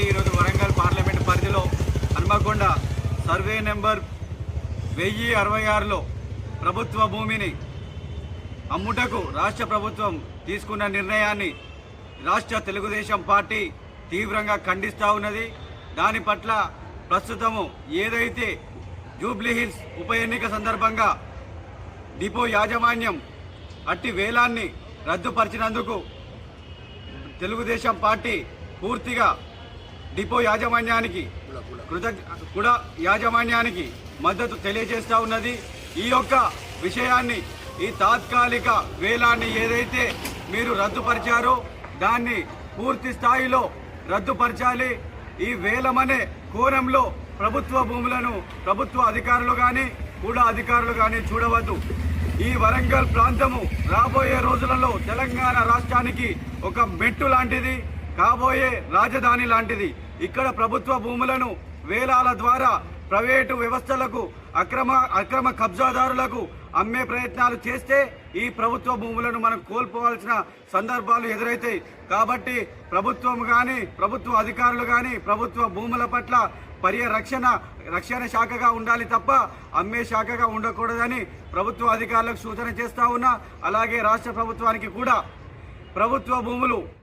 Party ఈరోజు Warangal parliament పరిధిలో Hanamkonda survey number వెయ్యి అరవై ఆరులో ప్రభుత్వ భూమిని అమ్ముటకు రాష్ట్ర ప్రభుత్వం తీసుకున్న నిర్ణయాన్ని రాష్ట్ర తెలుగుదేశం పార్టీ తీవ్రంగా ఖండిస్తూ ఉన్నది. దాని పట్ల ప్రస్తుతము ఏదైతే జూబ్లీ హిల్స్ ఉప ఎన్నిక సందర్భంగా డిపో యాజమాన్యం అట్టి వేలాన్ని రద్దుపరిచినందుకు తెలుగుదేశం పార్టీ పూర్తిగా డిపో యాజమాన్యానికి కూడా యాజమాన్యానికి మద్దతు తెలియజేస్తా ఉన్నది. ఈ యొక్క విషయాన్ని ఈ తాత్కాలిక వేలాన్ని ఏదైతే మీరు రద్దుపరిచారో దాన్ని పూర్తి స్థాయిలో రద్దుపరచాలి. ఈ వేలమనే కోణంలో ప్రభుత్వ భూములను ప్రభుత్వ అధికారులు కానీ కూడా అధికారులు కానీ చూడవద్దు. ఈ వరంగల్ ప్రాంతము రాబోయే రోజులలో తెలంగాణ రాష్ట్రానికి ఒక మెట్టు లాంటిది. కాబోయే రాజధాని లాంటిది. ఇక్కడ ప్రభుత్వ భూములను వేలాల ద్వారా ప్రైవేటు వ్యవస్థలకు అక్రమ అక్రమ కబ్జాదారులకు అమ్మే ప్రయత్నాలు చేస్తే ఈ ప్రభుత్వ భూములను మనం కోల్పోవాల్సిన సందర్భాలు ఎదురైతాయి. కాబట్టి ప్రభుత్వం కానీ ప్రభుత్వ అధికారులు కానీ ప్రభుత్వ భూముల పట్ల పర్యరక్షణ రక్షణ శాఖగా ఉండాలి తప్ప అమ్మే శాఖగా ఉండకూడదని ప్రభుత్వ అధికారులకు సూచన చేస్తా ఉన్నా. అలాగే రాష్ట్ర ప్రభుత్వానికి కూడా ప్రభుత్వ భూములు